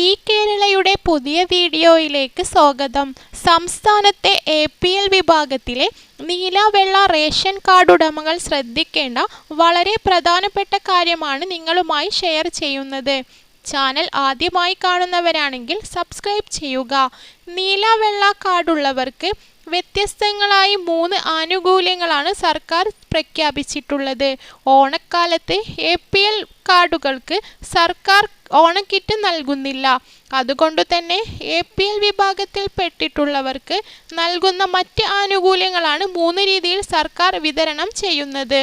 ഈ കേരളയുടെ പുതിയ വീഡിയോയിലേക്ക് സ്വാഗതം. സംസ്ഥാനത്തെ എ പി എൽ വിഭാഗത്തിലെ നീല വെള്ള റേഷൻ കാർഡ് ഉടമകൾ ശ്രദ്ധിക്കേണ്ട വളരെ പ്രധാനപ്പെട്ട കാര്യമാണ് നിങ്ങളുമായി ഷെയർ ചെയ്യുന്നത്. ചാനൽ ആദ്യമായി കാണുന്നവരാണെങ്കിൽ സബ്സ്ക്രൈബ് ചെയ്യുക. നീല വെള്ള കാർഡുള്ളവർക്ക് വ്യത്യസ്തങ്ങളായി മൂന്ന് ആനുകൂല്യങ്ങളാണ് സർക്കാർ പ്രഖ്യാപിച്ചിട്ടുള്ളത്. ഓണക്കാലത്ത് എ പി എൽ കാർഡുകൾക്ക് സർക്കാർ ഓണക്കിറ്റ് നൽകുന്നില്ല. അതുകൊണ്ട് തന്നെ എ പി എൽ വിഭാഗത്തിൽ പെട്ടിട്ടുള്ളവർക്ക് നൽകുന്ന മറ്റ് ആനുകൂല്യങ്ങളാണ് മൂന്ന് രീതിയിൽ സർക്കാർ വിതരണം ചെയ്യുന്നത്.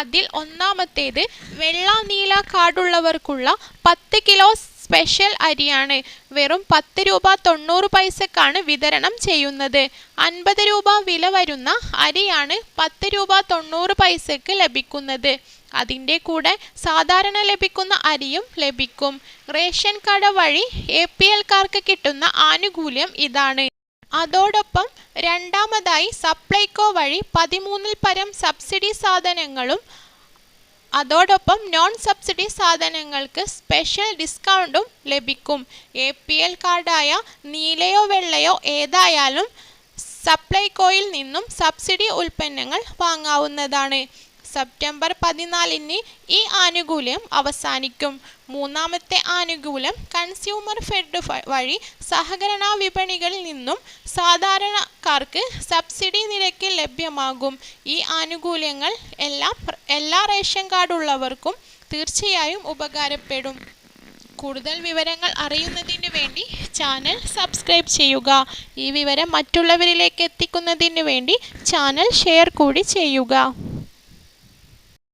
അതിൽ ഒന്നാമത്തേത് വെള്ള നീല കാർഡുള്ളവർക്കുള്ള പത്ത് കിലോ സ്പെഷ്യൽ അരിയാണ്. വെറും പത്ത് രൂപ തൊണ്ണൂറ് പൈസക്കാണ് വിതരണം ചെയ്യുന്നത്. അൻപത് രൂപ വില വരുന്ന അരിയാണ് പത്ത് രൂപ തൊണ്ണൂറ് പൈസക്ക് ലഭിക്കുന്നത്. അതിന്റെ കൂടെ സാധാരണ ലഭിക്കുന്ന അരിയും ലഭിക്കും. റേഷൻ കട വഴി എ പി എൽക്കാർക്ക് കിട്ടുന്ന ആനുകൂല്യം ഇതാണ്. അതോടൊപ്പം രണ്ടാമതായി സപ്ലൈകോ വഴി പതിമൂന്നിൽ പരം സബ്സിഡി സാധനങ്ങളും അതോടൊപ്പം നോൺ സബ്സിഡി സാധനങ്ങൾക്ക് സ്പെഷ്യൽ ഡിസ്കൗണ്ടും ലഭിക്കും. എ പി എൽ കാർഡായ നീലയോ വെള്ളയോ ഏതായാലും സപ്ലൈകോയിൽ നിന്നും സബ്സിഡി ഉൽപ്പന്നങ്ങൾ വാങ്ങാവുന്നതാണ്. സെപ്റ്റംബർ പതിനാലിന് ഈ ആനുകൂല്യം അവസാനിക്കും. മൂന്നാമത്തെ ആനുകൂല്യം കൺസ്യൂമർ ഫെഡ് വഴി സഹകരണ വിപണികളിൽ നിന്നും സാധാരണക്കാർക്ക് സബ്സിഡി നിരക്കിൽ ലഭ്യമാകും. ഈ ആനുകൂല്യങ്ങൾ എല്ലാ എല്ലാ റേഷൻ കാർഡ് ഉള്ളവർക്കും തീർച്ചയായും ഉപകാരപ്പെടും. കൂടുതൽ വിവരങ്ങൾ അറിയുന്നതിന് വേണ്ടി ചാനൽ സബ്സ്ക്രൈബ് ചെയ്യുക. ഈ വിവരം മറ്റുള്ളവരിലേക്ക് എത്തിക്കുന്നതിന് വേണ്ടി ചാനൽ ഷെയർ കൂടി ചെയ്യുക.